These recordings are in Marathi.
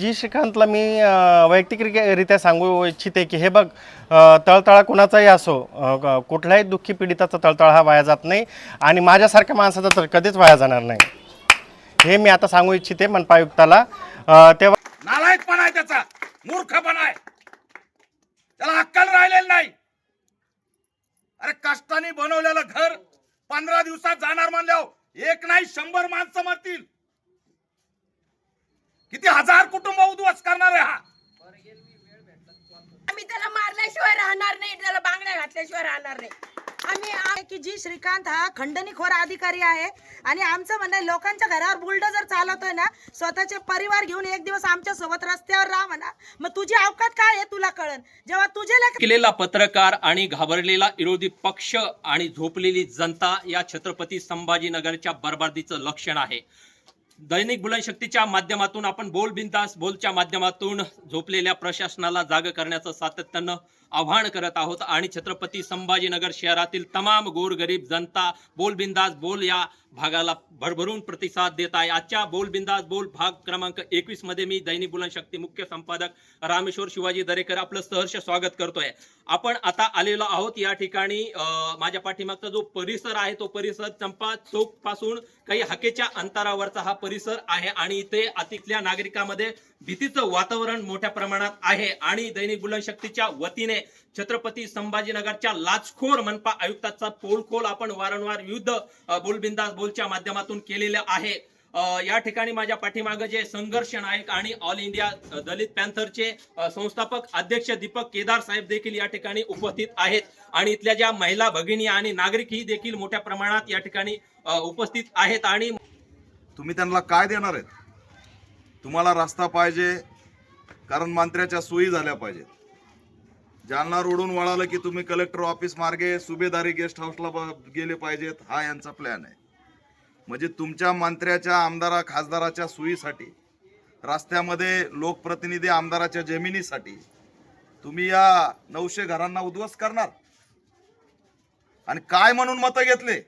जी श्रीकांतला मी वैयक्तिकरित्या सांगू इच्छिते की हे बघ तळतळा कुणाचाही असो कुठल्याही दुःखी पीडिताचा तळतळा हा वाया जात नाही आणि माझ्यासारख्या माणसाचा तर कधीच वाया जाणार नाही. हे मी आता सांगू इच्छिते मनपायुक्ताला अ, तेव्हा नालायकपणा आहे त्याचा. मूर्खपणा आहे. त्याला अक्कल राहिलेला नाही. अरे कष्टाने बनवलेलं घर पंधरा दिवसात जाणार म्हणल्यावर एक नाही शंभर माणसं मरतील. किती हजार कुटुंब उद्ध्वस्त करणार आहे हा? आम्ही त्याला मारल्याशिवाय राहणार नाही त्याला बांगड्या घातल्याशिवाय राहणार नाही. आम्ही आहे की जी श्रीकांत हा खंडणीखोर अधिकारी आहे आणि आमचं म्हणणं आहे, लोकांच्या घरावर बुलडोजर चालवतोय ना स्वतःचे परिवार घेऊन एक दिवस आमच्यासोबत रस्त्यावर राहा म्हणा. मग तुझी अवकात काय आहे तुला कळन जेव्हा तुझे लेख केलेला पत्रकार आणि घाबरलेला विरोधी पक्ष आणि झोपलेली जनता या छत्रपती संभाजीनगरच्या बर्बादीचं लक्षण आहे. दैनिक बुलनशक्तीच्या माध्यमातून आपण बोल बिंदास बोलच्या माध्यमातून झोपलेल्या प्रशासनाला जाग करण्याचं सातत्यानं आव्हान करत आहोत. आणि छत्रपती संभाजीनगर शहरातील तमाम गोरगरीब जनता बोलबिंदास बोल या भागाला भरभरून प्रतिसाद देत आहे. आजच्या बोलबिंदास बोल भाग क्रमांक एकवीसमध्ये मी दैनिक बुलनशक्ती मुख्य संपादक रामेश्वर शिवाजी दरेकर आपलं सहर्ष स्वागत करतोय. आपण आता आलेलो आहोत या ठिकाणी माझ्या पाठीमागचा जो परिसर आहे तो परिसर चंपा चौकपासून काही हाकेच्या अंतरावरचा हा परिसर आहे आणि इथे अतिथल्या नागरिकांमध्ये भीतीचं वातावरण मोठ्या प्रमाणात आहे. आणि दैनिक बुलनशक्तीच्या वतीने छत्रपती संभाजीनगरच्या लाचखोर मनपा आयुक्ताचा पोलखोल आपण वारंवार युद्ध बोलबिंदास बोलच्या माध्यमातून केलेलं आहे. या ठिकाणी माझ्या पाठीमागे जे संघर्ष नायक आणि ऑल इंडिया दलित पॅन्थरचे संस्थापक अध्यक्ष दीपक केदार साहेब देखील या ठिकाणी उपस्थित आहेत. आणि इथल्या ज्या महिला भगिनी आणि नागरिक ही देखील मोठ्या प्रमाणात या ठिकाणी उपस्थित आहेत आणि तुम्ही त्यांना काय देणार आहेत? तुम्हाला रस्ता पाहिजे कारण मंत्र्याच्या सोयी झाल्या पाहिजेत. जालना रोडून वळालं की तुम्ही कलेक्टर ऑफिस मार्गे सुभेदारी गेस्ट हाऊसला गेले पाहिजेत हा यांचा प्लॅन आहे. म्हणजे तुमच्या मंत्र्याच्या आमदारा खासदाराच्या सोयीसाठी रस्त्यामध्ये लोकप्रतिनिधी आमदाराच्या जमिनीसाठी तुम्ही या नऊशे घरांना उद्ध्वस्त करणार. आणि काय म्हणून मतं घेतले?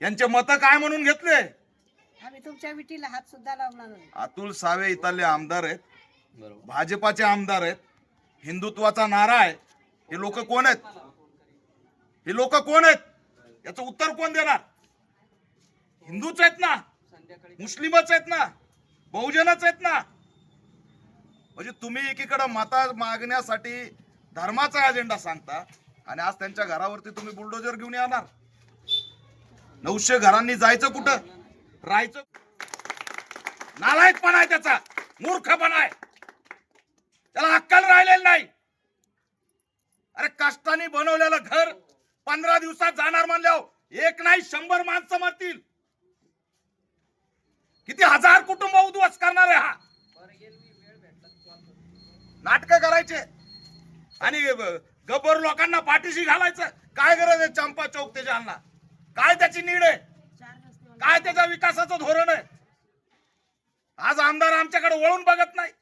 यांचे मतं काय म्हणून घेतले? आम्ही तुमच्या विटीला हात सुद्धा लावणार नाही. अतुल सावे इथले आमदार आहेत. भाजपाचे आमदार आहेत. हिंदुत्वाचा नारा आहे. हे लोक कोण आहेत? हे लोक कोण आहेत? याचं उत्तर कोण देणार? हिंदूच आहेत ना. मुस्लिमच आहेत ना. बहुजनच आहेत ना. म्हणजे तुम्ही एकीकडे मता मागण्यासाठी धर्माचा अजेंडा सांगता आणि आज त्यांच्या घरावरती तुम्ही बुलडोजर घेऊन येणार. नऊशे घरांनी जायचं कुठं? राहायचं नालायकपणा आहे त्याचा. मूर्खपणा आहे. त्याला अक्कल राहिलेली नाही. अरे कष्टाने बनवलेलं घर पंधरा दिवसात जाणार म्हणल्यावर एक नाही शंभर माणसं मरतील. किती हजार कुटुंब उद्ध्वस्त करणार आहे हा? नाटक करायचे. आणि गब्बर लोकांना पाठीशी घालायचं. काय गरज आहे चंपा चौक ते जालना? काय त्याची नीड आहे? काय त्याच्या विकासाचं धोरण आहे? आज आमदार आमच्याकडे वळून बघत नाही.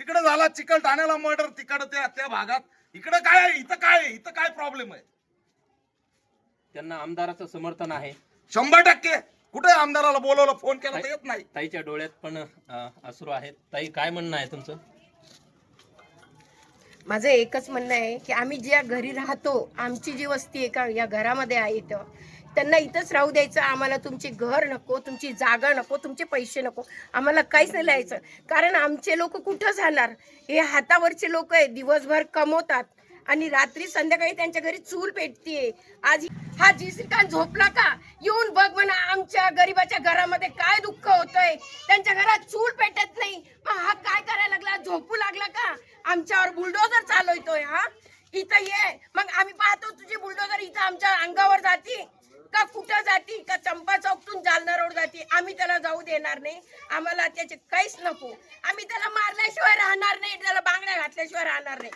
तिकडे झाला चिकल ठाण्याला मर्डर तिकडे त्या त्या भागात. इकडे काय आहे? इथं काय आहे? इथं काय प्रॉब्लेम आहे? त्यांना आमदाराचं समर्थन आहे. शंभर टक्के. कुठे आमदाराला बोलवलं फोन केला तर येत नाही. ताईच्या डोळ्यात पण अ, अश्रू आहेत. ताई काय म्हणणं आहे तुमचं? माझं एकच म्हणणं आहे की आम्ही ज्या घरी राहतो आमची जी वस्ती आहे का या घरामध्ये आहे इथं त्यांना इथंच राहू द्यायचं. आम्हाला तुमची घर नको तुमची जागा नको तुमचे पैसे नको. आम्हाला काहीच नाही लिहायचं. कारण आमचे लोक कुठं जाणार? हे हातावरचे लोक आहे दिवसभर कमवतात. आणि रात्री संध्याकाळी त्यांच्या घरी चूल पेटतीये. आज हा जी श्रीकांत झोपला का? येऊन बघ म्हणा आमच्या गरीबाच्या घरामध्ये काय दुःख होतंय. त्यांच्या घरात चूल पेटत नाही. मग हा काय करायला लागला? झोपू लागला का? आमच्यावर बुलडोजर चालवतोय हा? इथं ये. मग आम्ही पाहतो तुझी बुलडोजर इथं आमच्या अंगावर जाती. का कुठं जाती? का चंपा चौकतून जालना रोड जाती? आम्ही त्याला जाऊ देणार नाही. आम्हाला त्याचे काहीच नको. आम्ही त्याला मारल्याशिवाय राहणार नाही. त्याला बांगड्या घातल्याशिवाय राहणार नाही.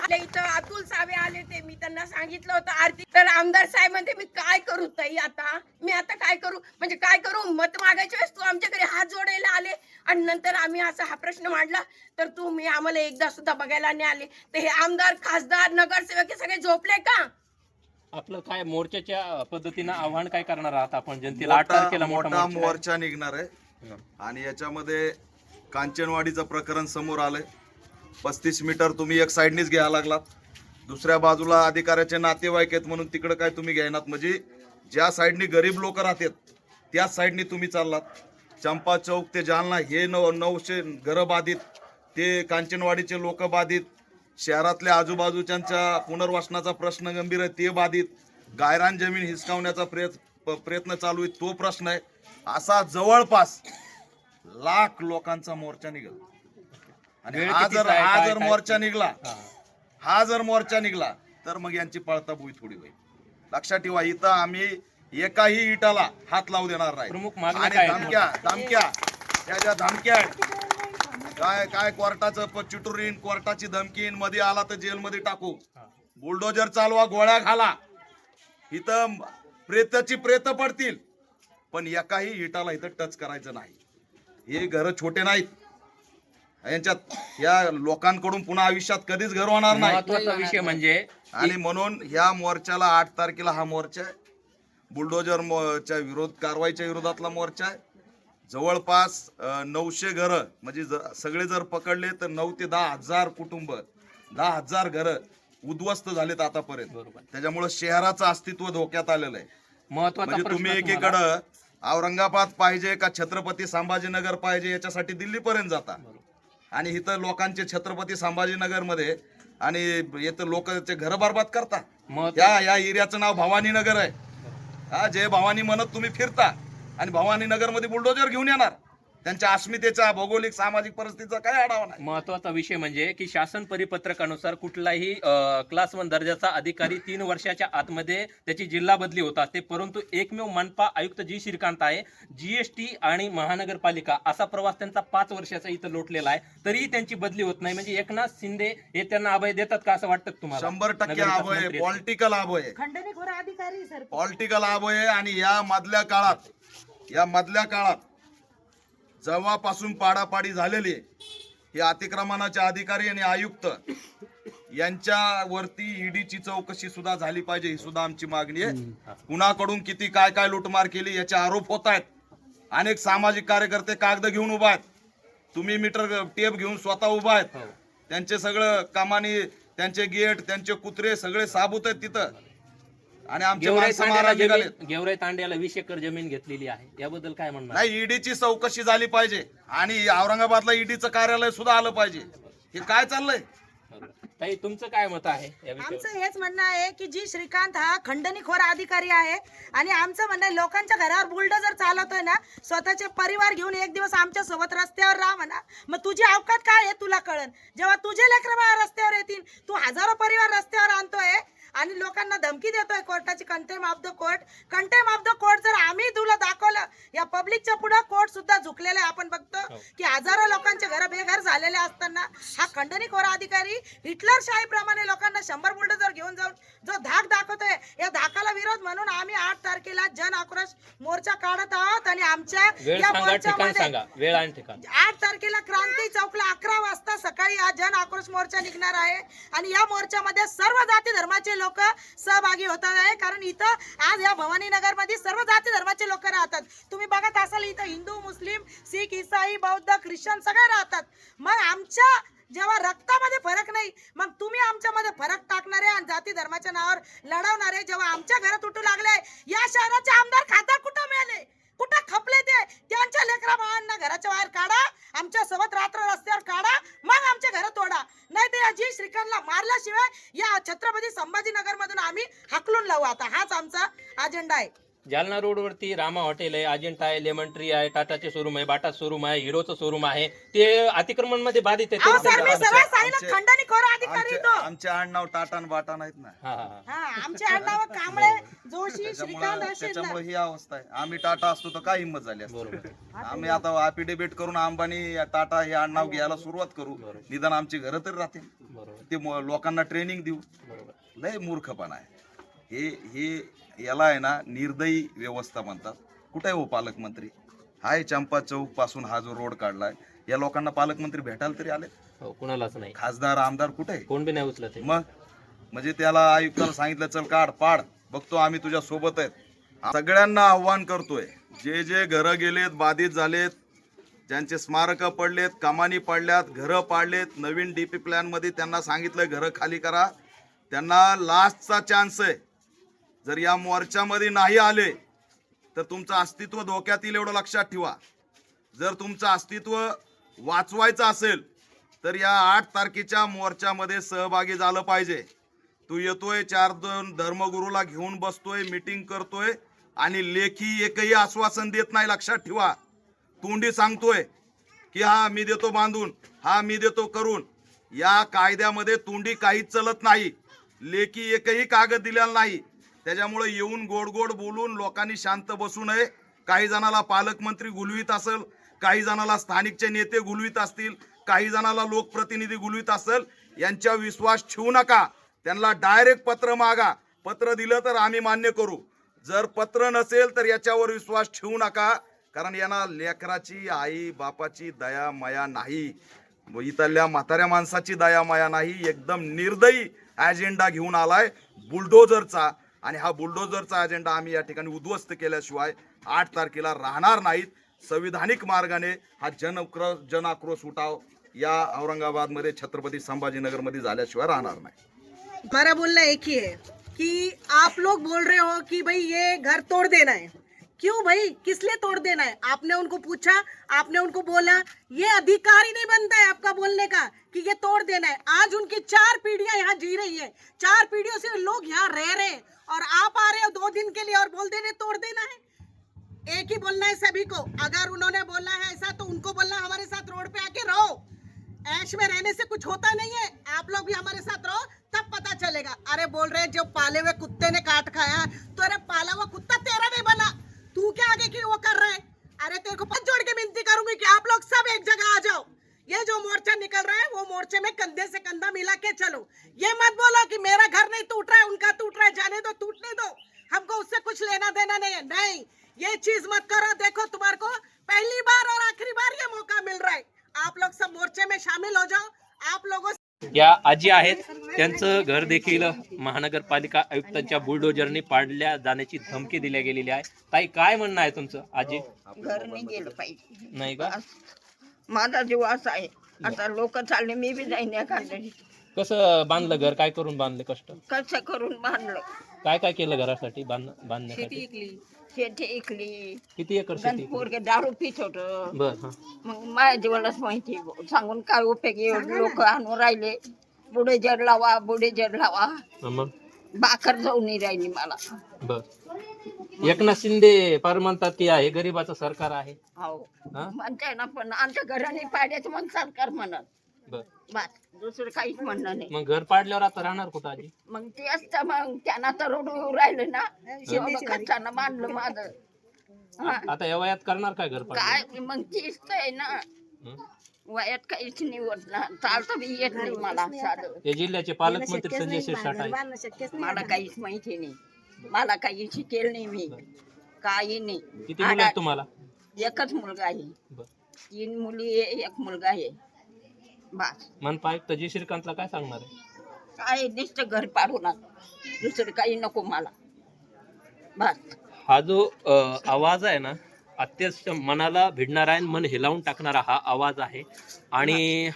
आपल्या इथं अतुल सावे आले ते. मी त्यांना सांगितलं होतं आरती तर आमदार साहेब म्हणते मी काय करू ताई आता? मी आता काय करू? म्हणजे काय करू? मत मागायच्या वेळेस तू आमच्याकडे हात जोडायला आले. आणि नंतर आम्ही असा हा प्रश्न मांडला तर तुम्ही आम्हाला एकदा सुद्धा बघायला नाही आले. तर हे आमदार खासदार नगरसेवक हे सगळे झोपले का? आपलं काय मोर्चाच्या पद्धतीनं आव्हान काय करणार आहात आपण? जनतेला आठ मोठा तारखेला मोठा मोर्चा निघणार आहे. आणि याच्यामध्ये कांचनवाडीचं प्रकरण समोर आलंय. पस्तीस मीटर तुम्ही एक साईडनीच घ्यायला लागलात. दुसऱ्या बाजूला अधिकाऱ्याचे नातेवाईक आहेत म्हणून तिकडं काय तुम्ही घ्यायनात म्हणजे ज्या साईडनी गरीब लोक राहतात त्याच साईडनी तुम्ही चाललात. चंपा चौक ते जालना हे नऊ नऊशे घरं बाधित ते कांचनवाडीचे लोक बाधित शहरातल्या आजूबाजूच्यांच्या पुनर्वसनाचा प्रश्न गंभीर आहे ते बाधित गायरान जमीन हिसकावण्याचा प्रयत्न प्रयत्न चालू आहे तो प्रश्न आहे असा जवळपास लाख लोकांचा मोर्चा निघाल आणि हा जर? हा जर मोर्चा निघला हा. जर मोर्चा निघला तर मग यांची पळता बुई थोडी होईल लक्षात ठेवा इथं आम्ही एकाही इटाला हात लावू देणार नाही प्रमुख? धमक्या धमक्या त्या ज्या धमक्या आहेत काय काय कोर्टाचं प- चिटुरीन कोर्टाची धमकीन मध्ये आला तर जेलमध्ये टाकू. बुलडोजर चालवा गोळ्या घाला. इथं प्रेताची प्रेत पडतील. पण एकाही इटाला इथं टच करायचं नाही. हे घर छोटे नाहीत. यांच्यात या लोकांकडून पुन्हा आयुष्यात कधीच घर होणार नाही. महत्त्वाचा विषय म्हणजे आणि म्हणून ह्या मोर्चाला आठ तारखेला हा मोर्चा आहे. बुलडोजर मो- च्या विरोध कारवाईच्या विरोधातला मोर्चा आहे. जवळपास नऊशे घरं म्हणजे ज- सगळे जर पकडले तर नऊ ते दहा हजार कुटुंब दहा हजार घरं उद्ध्वस्त झालेत आतापर्यंत. बरोबर. त्याच्यामुळे शहराचं अस्तित्व धोक्यात आलेलं आहे. महत्त्वाचा म्हणजे प्रश्न तुम्ही तुम्हाला- एकीकडं औरंगाबाद पाहिजे का छत्रपती संभाजीनगर पाहिजे याच्यासाठी दिल्लीपर्यंत जाता. आणि इथं लोकांचे छत्रपती संभाजीनगरमध्ये आणि इथं लोक घर बरबाद करता. महत्व- या या एरियाचं नाव भवानी नगर आहे. हा जय भवानी म्हणत तुम्ही फिरता. आणि भवानी नगरमध्ये बुलडोजर घेऊन येणार. त्यांच्या अस्मितेचा भौगोलिक सामाजिक परिस्थितीचा काय आढावा नाही. महत्त्वाचा विषय म्हणजे की शासन परिपत्रकानुसार कुठलाही क्लास वन दर्जाचा अधिकारी तीन वर्षाच्या आतमध्ये त्याची जिल्हा बदली होत असते. परंतु एकमेव मनपा आयुक्त जी श्रीकांत आहे जीएसटी आणि महानगरपालिका असा प्रवास त्यांचा पाच वर्षाचा इथं लोटलेला आहे. तरीही त्यांची बदली होत नाही. म्हणजे एकनाथ शिंदे हे त्यांना अभय देतात का असं वाटतं तुम्हाला? शंभर टक्के मंत्री. पॉलिटिकल आहे. खंडणीखोर अधिकारी सर. पॉलिटिकल आहे आणि या मधल्या काळात या मधल्या काळात जेव्हापासून पाडापाडी झालेली हे अतिक्रमणाचे अधिकारी आणि आयुक्त यांच्यावरती ईडीची चौकशी सुद्धा झाली पाहिजे ही सुद्धा आमची मागणी आहे. कुणाकडून किती काय काय लुटमार केली याचे आरोप होत आहेत. अनेक सामाजिक कार्यकर्ते कागद घेऊन उभा आहेत. तुम्ही मीटर टेप घेऊन स्वतः उभा आहेत. हो. त्यांचे सगळं कामानी त्यांचे गेट त्यांचे कुत्रे सगळे साबूत आहेत तिथं. आणि आमचे गेवराई माणसं तांड्याला मारायला निघाले जमीन गेवराई तांड्याला वीस एकर जमीन घेतलेली आहे. याबद्दल काय म्हणणार? नाही ईडीची चौकशी झाली पाहिजे. आणि औरंगाबादला ईडीचं कार्यालय सुद्धा आलं पाहिजे. हे काय चाललंय? बरोबर. ताई तुमचं काय मत आहे या विषयावर? आमचं हेच म्हणणं आहे की जी श्रीकांत हा खंडणीखोर अधिकारी आहे आणि आमचं म्हणणं आहे लोकांच्या घरावर बुलडोजर चालवतोय ना स्वतःचे परिवार घेऊन एक दिवस आमच्यासोबत रस्त्यावर राहा म्हणा. मग तुझी अवकात काय आहे तुला कळन? जेव्हा तुझे लेकर बाळा रस्त्यावर येतील तू हजारो परिवार रस्त्यावर आणतोय आणि लोकांना धमकी देतोय कोर्टाची contempt of the court. Contempt of the court जर आम्ही तुला दाखवलं या पब्लिकच्या पुढे कोर्ट सुद्धा झुकलेलं आहे. आपण बघतो की हजारो लोकांचे घर बेघर झालेले असताना हा खंडणीखोर अधिकारी हिटलर शाहीप्रमाणे लोकांना शंभर बुलडोजर घेऊन जाऊन जो धाक दाखवतोय या धाकाला विरोध म्हणून आम्ही आठ तारखेला जन आक्रोश मोर्चा काढत आहोत आणि आमच्या या मोर्चामध्ये सांगा. वेळ आणि ठिकाण. आठ तारखेला क्रांती चौकला अकरा वाजता सकाळी हा जन आक्रोश मोर्चा निघणार आहे. आणि या मोर्चामध्ये सर्व जाती धर्माचे लोक सहभागी होतात आहे. कारण इथं आज या भवानी नगरमध्ये सर्व जाती धर्माचे लोक राहतात. तुम्ही बघत असाल इथं हिंदू मुस्लिम सिख इसाई बौद्ध ख्रिश्चन सगळे राहतात. मग आमच्या जेव्हा रक्तामध्ये फरक नाही मग तुम्ही आमच्यामध्ये फरक टाकणारे आणि जाती धर्माच्या नावावर लढवणारे जेव्हा आमच्या घरात उठू लागले या शहराचे आमदार खासदार कुठं मिळाले? कुठं खपले ते? त्यांच्या लेकरा बाळांना घराच्या बाहेर काढा आमच्यासोबत रात्र रस्त्यावर काढा मग आमच्या घर तोडा. नाही तर या जी श्रीकांतला मारल्याशिवाय या छत्रपती संभाजीनगर मधून आम्ही हाकलून लावू. आता हाच आमचा अजेंडा आहे. जालना रोडवरती रामा हॉटेल आहे अजिंठा आहे लेमन ट्री आहे टाटाचे शोरूम आहे बाटा शोरूम आहे हिरोचं शोरूम आहे. ते अतिक्रमणमध्ये बाधित आहे अहो ते- सर मी सरळ सांगितलं. आमचे- खंडणी खोर अधिकारी आमचे तो आमचे आडनाव टाटा आणि बाटा नाहीत ना. हा, हा, हा. हा आमचे आडनाव कांबळे जोशी श्रीकांत त्याच्यामुळे असे त्याच्यामुळे ही अवस्था आहे. आम्ही टाटा असतो तर काय हिंमत झाली असती? बरोबर. आम्ही आता अफिडेविट करून अंबानी टाटा हे आडनाव घ्यायला सुरुवात करू. निदान आमची घरं तरी राहतील. बरोबर. ते म- लोकांना ट्रेनिंग देऊ. बरोबर. लय मूर्खपणा आहे. हे हे याला आहे ना निर्दयी व्यवस्था म्हणतात. कुठे आहे हो पालकमंत्री? हाय चंपा चौकपासून हा जो रोड काढलाय या लोकांना पालकमंत्री भेटायला तरी आले? हो कुणालाच नाही. खासदार आमदार कुठे? कोण बी नाही उचलत. मग? म्हणजे त्याला आयुक्ताला सांगितलं चल काढ पाड. बघतो आम्ही तुझ्या सोबत आहेत. सगळ्यांना आव्हान करतोय. जे जे घरं गेलेत बाधित झालेत ज्यांचे स्मारकं पडलेत कमानी पडल्यात घरं पाडलेत नवीन डी पी प्लॅनमध्ये त्यांना सांगितलं घरं खाली करा. त्यांना लास्टचा चान्स आहे. जर या मोर्चामध्ये नाही आले तर तुमचं अस्तित्व धोक्यात येईल एवढं लक्षात ठेवा. जर तुमचं अस्तित्व वाचवायचं असेल तर या आठ तारखेच्या मोर्चामध्ये सहभागी झालं पाहिजे. तू येतोय चार दोन धर्मगुरूला घेऊन बसतोय मीटिंग करतोय आणि लेखी एकही आश्वासन देत नाही लक्षात ठेवा. तोंडी सांगतोय की हा मी देतो बांधून हा मी देतो करून. या कायद्यामध्ये तोंडी काहीच चलत नाही. लेखी एकही कागद दिलेला नाही. त्याच्यामुळे येऊन गोड गोड बोलून लोकांनी शांत बसू नये. काही जणाला पालकमंत्री गुलवीत असेल काही जणाला स्थानिकचे नेते गुलवीत असतील काही जणाला लोकप्रतिनिधी गुलवीत असेल यांच्या विश्वास ठेवू नका. त्यांना डायरेक्ट पत्र मागा. पत्र दिलं तर आम्ही मान्य करू. जर पत्र नसेल तर याच्यावर विश्वास ठेवू नका. कारण यांना लेकराची आई बापाची दया माया नाही. व इथल्या म्हाताऱ्या माणसाची दया माया नाही. एकदम निर्दयी अजेंडा घेऊन आलाय. बुलडोजरचा. आणि हा बुलडोजरचा अजेंडा आम्ही या ठिकाणी उद्ध्वस्त केल्याशिवाय आठ तारखेला राहणार नाहीत. संविधानिक मार्गाने हा जन जन आक्रोश उठाव या औरंगाबादमध्ये छत्रपती संभाजीनगरमध्ये झाल्याशिवाय राहणार नाही. हमारा बोलना एक ही है कि आप लोग बोल रहे हो कि भाई ये घर तोड़ देना है. क्यों भाई? किस लिए तोड़ देना है? आपने उनको पूछा, आपने उनको बोला, ये अधिकार ही नहीं बनता है आपका बोलने का कि ये तोड़ देना है। आज उनकी चार पीढ़ियाँ यहाँ जी रही है। चार पीढ़ियों से लोग यहाँ रह रहे हैं और आप आ रहे हो दो दिन के लिए और बोल दे रहे तोड़ देना है। एक ही बोलना है सभी को। अगर उन्होंने बोला है ऐसा तो उनको बोलना हमारे साथ रोड पे आके रहो। ऐश में रहने से कुछ होता नहीं है। आप लोग भी हमारे साथ रहो, तब पता चलेगा। अरे बोल रहे जो पाले हुए कुत्ते ने काट खाया तो अरे पाला हुआ कुत्ता तेरा नहीं बना। तू क्या आगे की वो कर रहा है? अरे तेरे को पद जोड़ के विनती करूँगी कि आप लोग सब एक जगह आ जाओ। ये जो मोर्चा निकल रहा है, वो मोर्चे में कंधे से कंधा मिला के चलो। ये मत बोलो कि मेरा घर नहीं टूट रहा है, उनका टूट रहा है, जाने दो, टूटने दो। हमको उससे कुछ लेना देना नहीं है। नहीं, ये चीज़ मत करो। देखो तुम्हारे को पहली बार और आखिरी बार ये मौका मिल रहा है। आप लोग सब मोर्चे में शामिल हो जाओ। आप लोगों या आजी आहेत. त्यांचं घर देखील महानगरपालिका आयुक्तांच्या बुलडोजरने पाडल्या जाण्याची धमकी दिल्या गेलेली आहे. ताई काय म्हणणं आहे तुमचं आजी? घर नाही गेलं पाहिजे. नाही का? माझा जीव असा आहे. आता लोक चालले मी बी जाईन एखाद्या कसं बांधलं घर? काय करून बांधले कष्ट? कसं करून बांधलं? काय काय केलं घरासाठी बांध बांधण्यासाठी? शेती इकली. किती एकर शेती पोरगे दारू पित होत. बर हा. मग माझ्या जीवालाच माहिती सांगून काय उपयोग लोक आणून राहिले. पुढे जर लावा पुढे जर लावा. मग? बाकर जाऊन नाही राहिली मला. बर. एकनाथ शिंदे फार म्हणतात की आहे गरीबाचं सरकार आहे. हो हा? म्हणताय ना पण आमच्या घराने पाड्याचं मग सरकार म्हणत. बर. दुसरं काहीच म्हणणं नाही. मग घर पाडल्यावर आता राहणार कुठं आजी? मग ते असतं मग त्यांना तर रोड राहिलं ना एवढं खर्चानं बांधलं माझं. हा. आता या वयात करणार काय घर पाडलं काय मग तीच तर आहे ना. हं? वयात काहीच निवड ना. चालतं बी येत नाही मला साधं. या जिल्ह्याचे पालकमंत्री संजय शिरसाट आहेत मला काहीच माहिती नाही. मला काही शिकेल नाही मी. काही नाही. किती मुलं आहेत तुम्हाला? एकच मुलगा आहे. बर. तीन मुली आहे एक मुलगा आहे. बस. मनपा आयुक्त जी श्रीकांतला काय सांगणार आहे? काय नुसतं घर पाडून आण. दुसरं काही नको मला. बस. हा जो अ, आवाज आहे ना अत्यंत मनाला भिडणारा आणि मन हिलावून टाकणारा हा आवाज आहे. आणि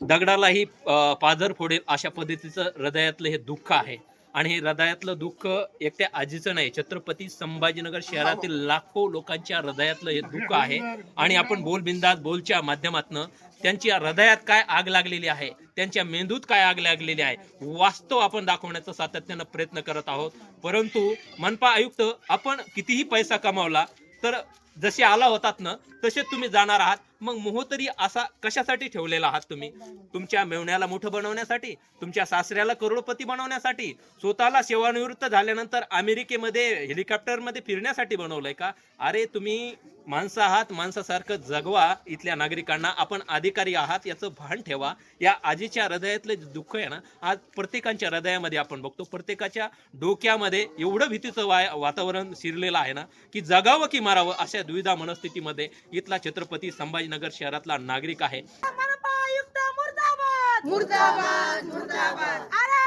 दगडालाही अ, पाझर फोडेल अशा पद्धतीचं हृदयातलं हे दुःख आहे. आणि हे हृदयातलं दुःख एकट्या आजीचं नाही छत्रपती संभाजीनगर शहरातील लाखो लोकांच्या हृदयातलं हे दुःख आहे. आणि आपण बोल बिंदास बोलच्या माध्यमातनं त्यांच्या हृदयात काय आग लागलेली आहे त्यांच्या मेंदूत काय आग लागलेली आहे वास्तव आपण दाखवण्याचा सातत्यानं प्रयत्न करत आहोत. परंतु मनपा आयुक्त आपण कितीही पैसा कमावला तर जसे आला होतात ना तसे तुम्ही जाणार आहात. मग मोहतरी असा कशासाठी ठेवलेला आहात तुम्ही? तुमच्या मेवण्याला मोठं बनवण्यासाठी? तुमच्या सासऱ्याला करोडपती बनवण्यासाठी? स्वतःला सेवानिवृत्त झाल्यानंतर अमेरिकेमध्ये हेलिकॉप्टरमध्ये फिरण्यासाठी बनवलंय का? अरे तुम्ही माणसं आहात माणसासारखं जगवा इथल्या नागरिकांना. आपण अधिकारी आहात याचं भान ठेवा. या आजीच्या हृदयातलं जे दुःख आहे ना आज प्रत्येकाच्या हृदयामध्ये आपण बघतो. प्रत्येकाच्या डोक्यामध्ये एवढं भीतीचं वाय वातावरण शिरलेलं आहे ना की जगावं की मारावं अशा द्विधा मनस्थितीमध्ये इथला छत्रपती संभाजी संभाजीनगर शहरातला नागरिक आहे. मनपा आयुक्त मुर्दाबाद. मुर्दाबाद मुर्दाबाद. अरे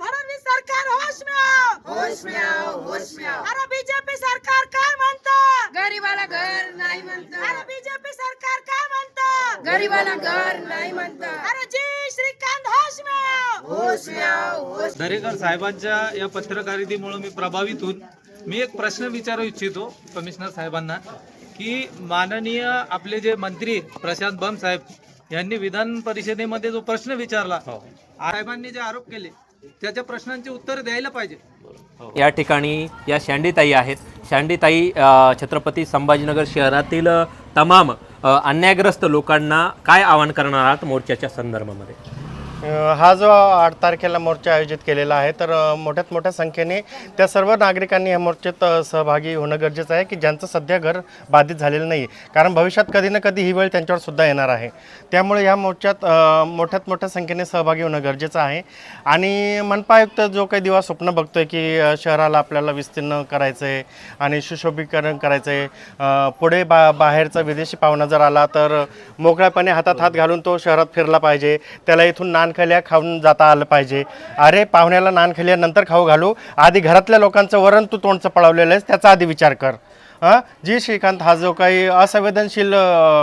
फडणवीस सरकार होश में आओ होश में आओ होश में आओ अरे बीजेपी सरकार काय म्हणतं? गरीबाला घर नाही म्हणतात अरे बीजेपी सरकार काय गरीबाला घर नाही म्हणतात अरे जी श्रीकांत होश में होश में आओ, होश दरेकर साहेबांच्या या पत्रकारितेमुळे मी प्रभावित होऊन मी एक प्रश्न विचारू इच्छितो कमिशनर साहेबांना. की माननीय आपले जे मंत्री प्रशांत बम साहेब यांनी विधान परिषदेमध्ये जो प्रश्न विचारला साहेबांनी जे आरोप केले त्याच्या प्रश्नांची उत्तर द्यायला पाहिजे. या ठिकाणी या शँडीताई आहेत. शँडीताई छत्रपती संभाजीनगर शहरातील तमाम अन्यायग्रस्त लोकांना काय आवाहन करणार आहात मोर्चाच्या संदर्भामध्ये? हा जो आठ तारखेला मोर्चा आयोजित केलेला आहे तर मोठ्यात मोठ्या संख्येने त्या सर्व नागरिकांनी या मोर्चात सहभागी होणं गरजेचं आहे की ज्यांचं सध्या घर बाधित झालेलं नाही कारण भविष्यात कधी ना कधी ही वेळ त्यांच्यावर सुद्धा येणार आहे. त्यामुळे या मोर्चात मोठ्यात मोठ्या संख्येने सहभागी होणं गरजेचं आहे. आणि मनपा आयुक्त जो काही दिवस स्वप्न बघतोय की शहराला आपल्याला विस्तीर्ण करायचं आहे आणि सुशोभीकरण करायचं आहे पुढे बा बाहेरचा विदेशी पाहुणा जर आला तर मोकळ्यापणे हातात हात घालून तो शहरात फिरला पाहिजे. त्याला इथून नान नानखल्या खाऊन जाता आलं पाहिजे. अरे पाहुण्याला नानखल्या नंतर खाऊ घालू. आधी घरातल्या लोकांचं वरण तू तोंडचं पळवलेलं आहेस त्याचा आधी विचार कर. हां? जी श्रीकांत हा जो काही असंवेदनशील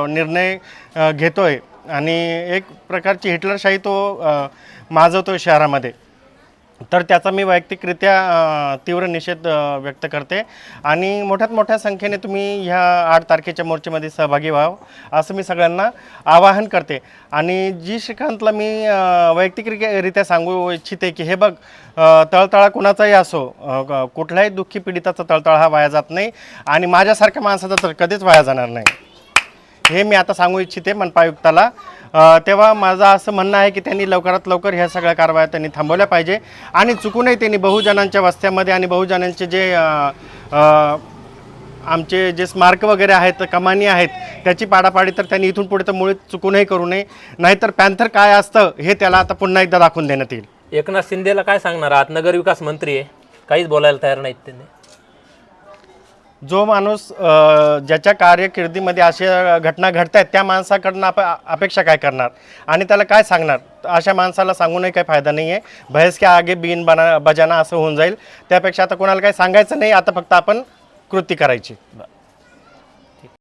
निर्णय घेतो घेतोय आणि एक प्रकारची हिटलरशाही तो माजवतो शहरामध्ये. तर त्याचा मी वैयक्तिकरित्या तीव्र निषेध व्यक्त करते. आणि मोठ्यात मोठ्या संख्येने तुम्ही ह्या आठ तारखेच्या मोर्चेमध्ये सहभागी व्हावं असं मी सगळ्यांना आवाहन करते. आणि जी श्रीकांतला मी वैयक्तिकरित्या सांगू इच्छिते की हे बघ तळतळा कुणाचाही असो कुठल्याही दुःखी पीडिताचा तळतळा हा वाया जात नाही आणि माझ्यासारख्या माणसाचा तर कधीच वाया जाणार नाही. हे मी आता सांगू इच्छिते मनपा आयुक्ताला तेव्हा माझं असं म्हणणं आहे की त्यांनी लवकरात लवकर ह्या सगळ्या कारवाया त्यांनी थांबवल्या पाहिजे. आणि चुकूनही त्यांनी बहुजनांच्या वस्त्यामध्ये आणि बहुजनांचे जे आमचे जे स्मारक वगैरे आहेत कमानी आहेत त्याची पाडापाडी तर त्यांनी इथून पुढे तर मुळे चुकूनही करू नये. नाहीतर पॅन्थर काय असतं हे त्याला आता पुन्हा एकदा दाखवून देण्यात येईल. एकनाथ शिंदेला काय सांगणार? आहात नगरविकास मंत्री आहे. काहीच बोलायला तयार नाहीत त्यांनी. जो माणूस ज्याच्या कार्यकिर्दीमध्ये अशा घटना घडत आहेत त्या माणसाकडनं आप अपेक्षा काय करणार? आणि त्याला काय सांगणार? अशा माणसाला सांगूनही काही फायदा नाही आहे भैस आगे बिन बना बजाना असं होऊन जाईल. त्यापेक्षा आता कोणाला काही सांगायचं नाही. आता फक्त आपण कृती करायची.